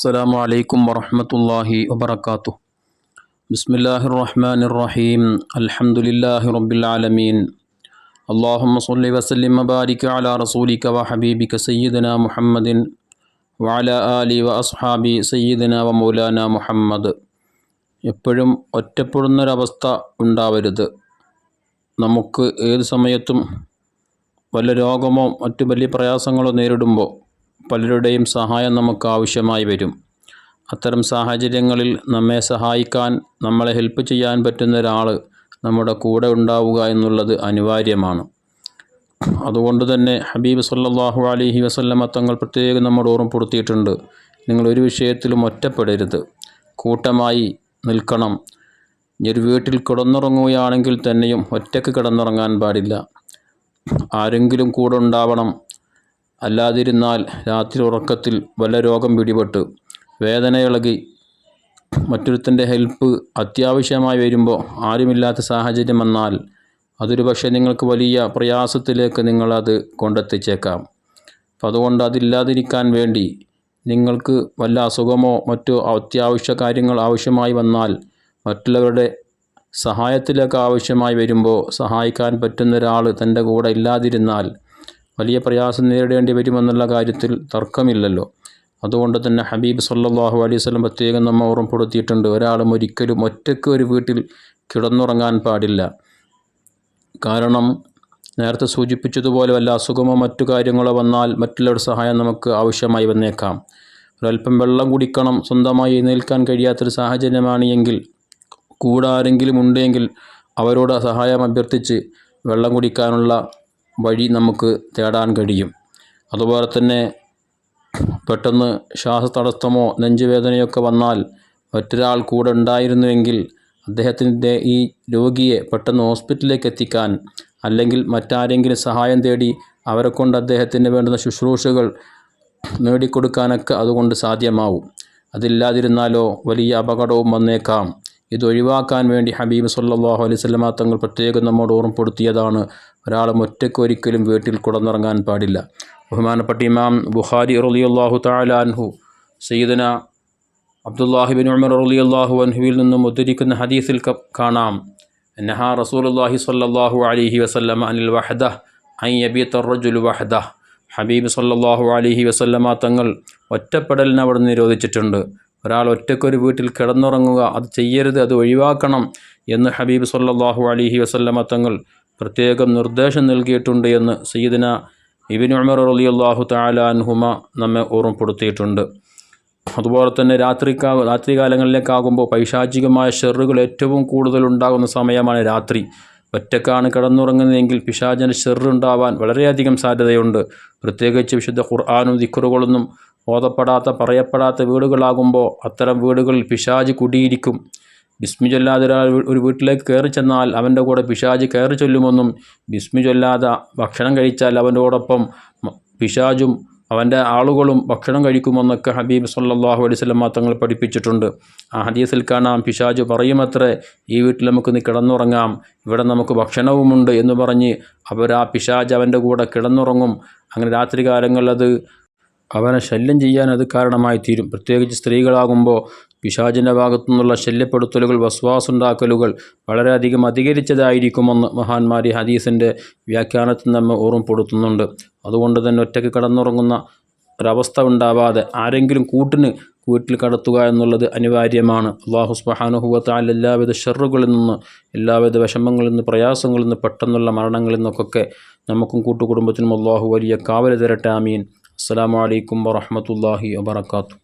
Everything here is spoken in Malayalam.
السلام عليكم ورحمة الله وبركاته بسم الله الرحمن الرحيم الحمد لله رب العالمين اللهم صل وسلم وبارك على رسولك وحبيبك سيدنا محمد وعلى آله وأصحابه سيدنا ومولانا മുഹമ്മദ് എപ്പോഴും ഒറ്റപ്പെടുന്നൊരവസ്ഥ ഉണ്ടാവരുത് നമുക്ക് ഏത് സമയത്തും വല്ല രോഗമോ മറ്റു വലിയ പ്രയാസങ്ങളോ നേരിടുമ്പോൾ പലരുടെയും സഹായം നമുക്ക് ആവശ്യമായി വരും. അത്തരം സാഹചര്യങ്ങളിൽ നമ്മെ സഹായിക്കാൻ നമ്മളെ ഹെൽപ്പ് ചെയ്യാൻ പറ്റുന്ന ഒരാൾ നമ്മുടെ കൂടെ ഉണ്ടാവുക എന്നുള്ളത് അനിവാര്യമാണ്. അതുകൊണ്ട് തന്നെ ഹബീബ് സല്ലാഹു അലൈഹി വസല്ലമ തങ്ങൾ പ്രത്യേകം നമ്മോട് ഓർമ്മപ്പെടുത്തിയിട്ടുണ്ട്. നിങ്ങൾ ഒരു വിഷയത്തിലും ഒറ്റപ്പെടരുത്. കൂട്ടമായി നിൽക്കണം. ഒരു വീട്ടിൽ കിടന്നുറങ്ങുകയാണെങ്കിൽ തന്നെയും ഒറ്റയ്ക്ക് കിടന്നുറങ്ങാൻ പാടില്ല. ആരെങ്കിലും കൂടെ ഉണ്ടാവണം. അല്ലാതിരുന്നാൽ രാത്രി ഉറക്കത്തിൽ വല്ല രോഗം പിടിപെട്ട് വേദനയിളകി മറ്റൊരുത്തന്റെ ഹെൽപ്പ് അത്യാവശ്യമായി വരുമ്പോൾ ആരുമില്ലാത്ത സാഹചര്യം വന്നാൽ അതൊരു പക്ഷേ നിങ്ങൾക്ക് വലിയ പ്രയാസത്തിലേക്ക് നിങ്ങളത് കൊണ്ടെത്തിച്ചേക്കാം. അപ്പം അതുകൊണ്ട് അതില്ലാതിരിക്കാൻ വേണ്ടി നിങ്ങൾക്ക് വല്ല അസുഖമോ മറ്റോ അത്യാവശ്യ കാര്യങ്ങൾ ആവശ്യമായി വന്നാൽ മറ്റുള്ളവരുടെ സഹായത്തിലേക്ക് ആവശ്യമായി വരുമ്പോൾ സഹായിക്കാൻ പറ്റുന്ന ഒരാൾ തന്റെ കൂടെ ഇല്ലാതിരുന്നാൽ വലിയ പ്രയാസം നേരിടേണ്ടി വരുമെന്നുള്ള കാര്യത്തിൽ തർക്കമില്ലല്ലോ. അതുകൊണ്ട് തന്നെ ഹബീബ് സല്ലാഹു അലൈഹി വസല്ലം പ്രത്യേകം നമ്മൾ ഓർമ്മപ്പെടുത്തിയിട്ടുണ്ട്. ഒരാളും ഒരിക്കലും ഒറ്റയ്ക്ക് ഒരു വീട്ടിൽ കിടന്നുറങ്ങാൻ പാടില്ല. കാരണം നേരത്തെ സൂചിപ്പിച്ചതുപോലെ വല്ല അസുഖമോ മറ്റു കാര്യങ്ങളോ വന്നാൽ മറ്റുള്ളവരുടെ സഹായം നമുക്ക് ആവശ്യമായി വന്നേക്കാം. ഒരല്പം വെള്ളം കുടിക്കണം സ്വന്തമായി എഴുന്നേൽക്കാൻ കഴിയാത്തൊരു സാഹചര്യമാണ് എങ്കിൽ കൂടെ ആരെങ്കിലും ഉണ്ടെങ്കിൽ അവരോട് സഹായം അഭ്യർത്ഥിച്ച് വെള്ളം കുടിക്കാനുള്ള വഴി നമുക്ക് തേടാൻ കഴിയും. അതുപോലെ തന്നെ പെട്ടെന്ന് ശ്വാസതടസ്സമോ നെഞ്ചുവേദനയൊക്കെ വന്നാൽ മറ്റൊരാൾ കൂടെ ഉണ്ടായിരുന്നുവെങ്കിൽ അദ്ദേഹത്തിന്റെ ഈ രോഗിയെ പെട്ടെന്ന് ഹോസ്പിറ്റലിലേക്ക് എത്തിക്കാൻ അല്ലെങ്കിൽ മറ്റാരെങ്കിലും സഹായം തേടി അവരെ കൊണ്ട് അദ്ദേഹത്തിന് വേണ്ടുന്ന ശുശ്രൂഷകൾ നേടിക്കൊടുക്കാനൊക്കെ അതുകൊണ്ട് സാധ്യമാവും. അതില്ലാതിരുന്നാലോ വലിയ അപകടവും വന്നേക്കാം. ഇത് ഒഴിവാക്കാൻ വേണ്ടി ഹബീബ് സല്ലാഹു അലൈഹി തങ്ങൾ പ്രത്യേകം നമ്മോട് ഓർമ്മപ്പെടുത്തിയതാണ്. ഒരാളും ഒറ്റയ്ക്ക് ഒരിക്കലും വീട്ടിൽ കുടന്നിറങ്ങാൻ പാടില്ല. ബഹുമാനപ്പെട്ട ഇമാം ബുഖാരി റളിയല്ലാഹു തആല അൻഹു സയ്യിദന അബ്ദുല്ലാഹിബിൻ ഉമർ റളിയല്ലാഹു അൻഹുവിൽ നിന്നും ഉദ്ധരിക്കുന്ന ഹദീസിൽ കാണാം. നഹ റസൂലുള്ളാഹി സല്ലാഹു അലൈഹി വസല്ലമ അനിൽ വഹദ ഐ അബി തറജുൽ വഹദ. ഹബീബ് സല്ലാഹു അലൈഹി വസല്ലമ തങ്ങൾ ഒറ്റപ്പെടലിനെ അവിടെ നിരോധിച്ചിട്ടുണ്ട്. ഒരാൾ ഒറ്റക്കൊരു വീട്ടിൽ കിടന്നുറങ്ങുക അത് ചെയ്യരുത് അത് ഒഴിവാക്കണം എന്ന് ഹബീബ് സല്ലാഹു അലൈഹി വസല്ലമ തങ്ങൾ പ്രത്യേകം നിർദ്ദേശം നൽകിയിട്ടുണ്ട് എന്ന് സയ്യിദിന ഇബിൻ ഉമർ അലി അള്ളാഹു താലാൻഹുമ നമ്മെ ഓർമ്മപ്പെടുത്തിയിട്ടുണ്ട്. അതുപോലെ തന്നെ രാത്രിക്കാ രാത്രികാലങ്ങളിലേക്കാകുമ്പോൾ പൈശാചികമായ ഷെറുകൾ ഏറ്റവും കൂടുതൽ ഉണ്ടാകുന്ന സമയമാണ് രാത്രി. ഒറ്റക്കാണ് കിടന്നുറങ്ങുന്നതെങ്കിൽ പിശാചന ഷെറുണ്ടാവാൻ വളരെയധികം സാധ്യതയുണ്ട്. പ്രത്യേകിച്ച് വിശുദ്ധ ഖുർആാനും ദിക്കറുകളൊന്നും ഓതപ്പെടാത്ത പറയപ്പെടാത്ത വീടുകളാകുമ്പോൾ അത്തരം വീടുകളിൽ പിശാജ് കുടിയിരിക്കും. ബിസ്മി ചൊല്ലാതെ ഒരാൾ ഒരു വീട്ടിലേക്ക് കയറി ചെന്നാൽ അവന്റെ കൂടെ പിശാജ് കയറി ചൊല്ലുമെന്നും ബിസ്മി ചൊല്ലാതെ ഭക്ഷണം കഴിച്ചാൽ അവന്റെ കൂടൊപ്പം പിശാജും അവന്റെ ആളുകളും ഭക്ഷണം കഴിക്കുമെന്നൊക്കെ ഹബീബ് സല്ലാഹു വസല്ലം തങ്ങൾ പഠിപ്പിച്ചിട്ടുണ്ട്. ആ ഹദീസിൽ കാണാം പിശാജ് പറയുമത്രേ ഈ വീട്ടിൽ നമുക്ക് നീ കിടന്നുറങ്ങാം ഇവിടെ നമുക്ക് ഭക്ഷണവുമുണ്ട് എന്ന് പറഞ്ഞ് അവർ ആ പിശാജ് അവന്റെ കൂടെ കിടന്നുറങ്ങും. അങ്ങനെ രാത്രികാലങ്ങളിൽ അത് അവനെ ശല്യം ചെയ്യാൻ അത് കാരണമായി തീരും. പ്രത്യേകിച്ച് സ്ത്രീകളാകുമ്പോൾ പിശാചിന്റെ ഭാഗത്തു നിന്നുള്ള ശല്യപ്പെടുത്തലുകൾ വസ്വാസുണ്ടാക്കലുകൾ വളരെയധികം അധികരിച്ചതായിരിക്കുമെന്ന് മഹാന്മാരി ഹദീസിന്റെ വ്യാഖ്യാനത്തിൽ നമ്മെ ഓർമ്മപ്പെടുത്തുന്നുണ്ട്. അതുകൊണ്ട് തന്നെ ഒറ്റയ്ക്ക് കിടന്നുറങ്ങുന്ന ഒരവസ്ഥ ഉണ്ടാവാതെ ആരെങ്കിലും കൂട്ടിന് വീട്ടിൽ കടത്തുക എന്നുള്ളത് അനിവാര്യമാണ്. അള്ളാഹു സുബ്ഹാനഹുവത്താൽ എല്ലാവിധ ഷെറുകളിൽ നിന്ന് എല്ലാവിധ വിഷമങ്ങളിൽ നിന്ന് പ്രയാസങ്ങളിൽ നിന്ന് പെട്ടെന്നുള്ള മരണങ്ങളിൽ നിന്നൊക്കെ നമുക്കും കൂട്ടുകുടുംബത്തിനും അള്ളാഹു വലിയ കാവൽ തരട്ടെ. ആമീൻ. അസ്സാം വലൈക്കും വറഹമത്തല്ലാഹി വാബർക്കാത്തു